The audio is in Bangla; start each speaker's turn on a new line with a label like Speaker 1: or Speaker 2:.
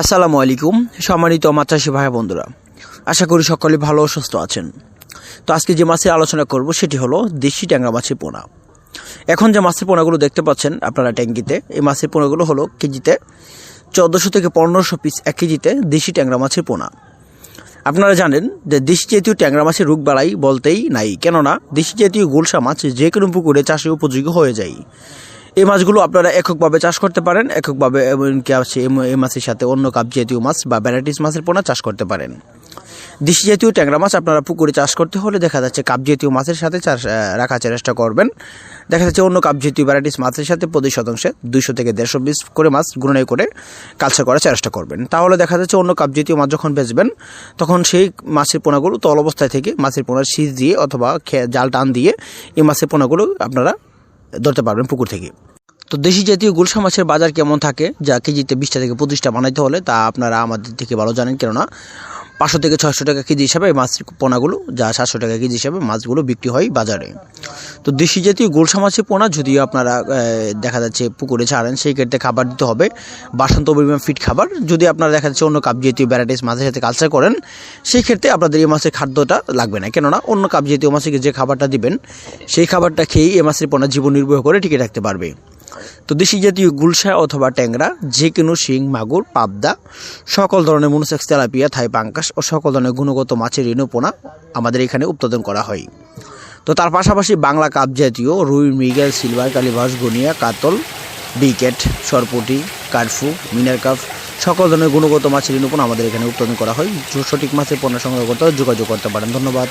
Speaker 1: আসসালামু আলাইকুম, সম্মানিত মাত্রাসী ভাই বন্ধুরা। আশা করি সকলে ভালো সুস্থ আছেন। তো আজকে যে মাছের আলোচনা করব সেটি হলো দেশি ট্যাংরা মাছের পোনা। এখন যে মাছের পোনাগুলো দেখতে পাচ্ছেন আপনারা ট্যাঙ্কিতে এই মাছের পোনাগুলো হলো কেজিতে চোদ্দোশো থেকে পনেরোশো পিস এক কেজিতে দেশি ট্যাংরা মাছের পোনা। আপনারা জানেন যে দেশি জাতীয় ট্যাংরা মাছের রোগ বাড়াই বলতেই নাই। কেননা, দেশি জাতীয় গোলসা মাছ যে কোনো পুকুরে চাষে উপযোগী হয়ে যায়। এই মাছগুলো আপনারা এককভাবে চাষ করতে পারেন, এককভাবে এমনকি আছে এই মাছের সাথে অন্য কাপ জাতীয় মাছ বা ভ্যারাইটিস মাছের পোনা চাষ করতে পারেন। দেশি জাতীয় ট্যাংরা মাছ আপনারা পুকুরে চাষ করতে হলে দেখা যাচ্ছে কাপ জাতীয় মাছের সাথে চাষ রাখার চেষ্টা করবেন। দেখা যাচ্ছে অন্য কাপ জাতীয় ভ্যারাইটিস মাছের সাথে প্রতি শতাংশে দুইশো থেকে দেড়শো বিশ করে মাছ গুণনে করে কালচার করার চেষ্টা করবেন। তাহলে দেখা যাচ্ছে অন্য কাপ জাতীয় মাছ যখন বেচবেন, তখন সেই মাছের পোনাগুলো তল অবস্থায় থেকে মাছের পোনার শীষ দিয়ে অথবা জাল টান দিয়ে এই মাছের পোনাগুলো আপনারা ধরতে পারবেন পুকুর থেকে। তো দেশি জাতীয় গুলশা মাছের বাজার কেমন থাকে? যা কেজিতে বিশটা থেকে পঁচিশটা বানাইতে হলে তা আপনারা আমাদের থেকে ভালো জানেন, কেননা পাঁচশো থেকে ছয়শো টাকা কেজি হিসাবে এই মাছ পোনাগুলো, যা সাতশো টাকা কেজি হিসাবে মাছগুলো বিক্রি হয় বাজারে। তো দেশি জাতীয় গুলশা মাছের পোনা যদিও আপনারা দেখা যাচ্ছে পুকুরে ছাড়েন, সেই ক্ষেত্রে খাবার দিতে হবে। বাসন্ত পরিমাণ ফিট খাবার, যদি আপনারা দেখা যাচ্ছে অন্য কাপ জাতীয় ভ্যারাইটিস মাছের সাথে কালচার করেন, সেই ক্ষেত্রে আপনাদের এই মাছের খাদ্যটা লাগবে না। কেননা অন্য কাপ জাতীয় মাছকে যে খাবারটা দিবেন, সেই খাবারটা খেয়েই এই মাছের পোনা জীবন নির্বাহ করে টিকে রাখতে পারবে। তো দেশি জাতীয় গুলশা অথবা ট্যাংরা যে কোনো শিং, মাগুর, পাবদা, সকল ধরনের মনুসেক্স, তেলাপিয়া, থাই পাঙ্কাস ও সকল ধরনের গুণগত মাছের ঋণপোনা আমাদের এখানে উৎপাদন করা হয়। তো তার পাশাপাশি বাংলা কাপ জাতীয় রুই, মৃগেল, সিলভার, কালীবাস, গনিয়া, কাতল, বিকেট, সরপুটি, কার্ফু, মিনার কাপ সকল ধরনের গুণগত মাছের ঋণপোনা আমাদের এখানে উৎপাদন করা হয়। সঠিক মাছের পণ্য সংগ্রহ করতে যোগাযোগ করতে পারেন। ধন্যবাদ।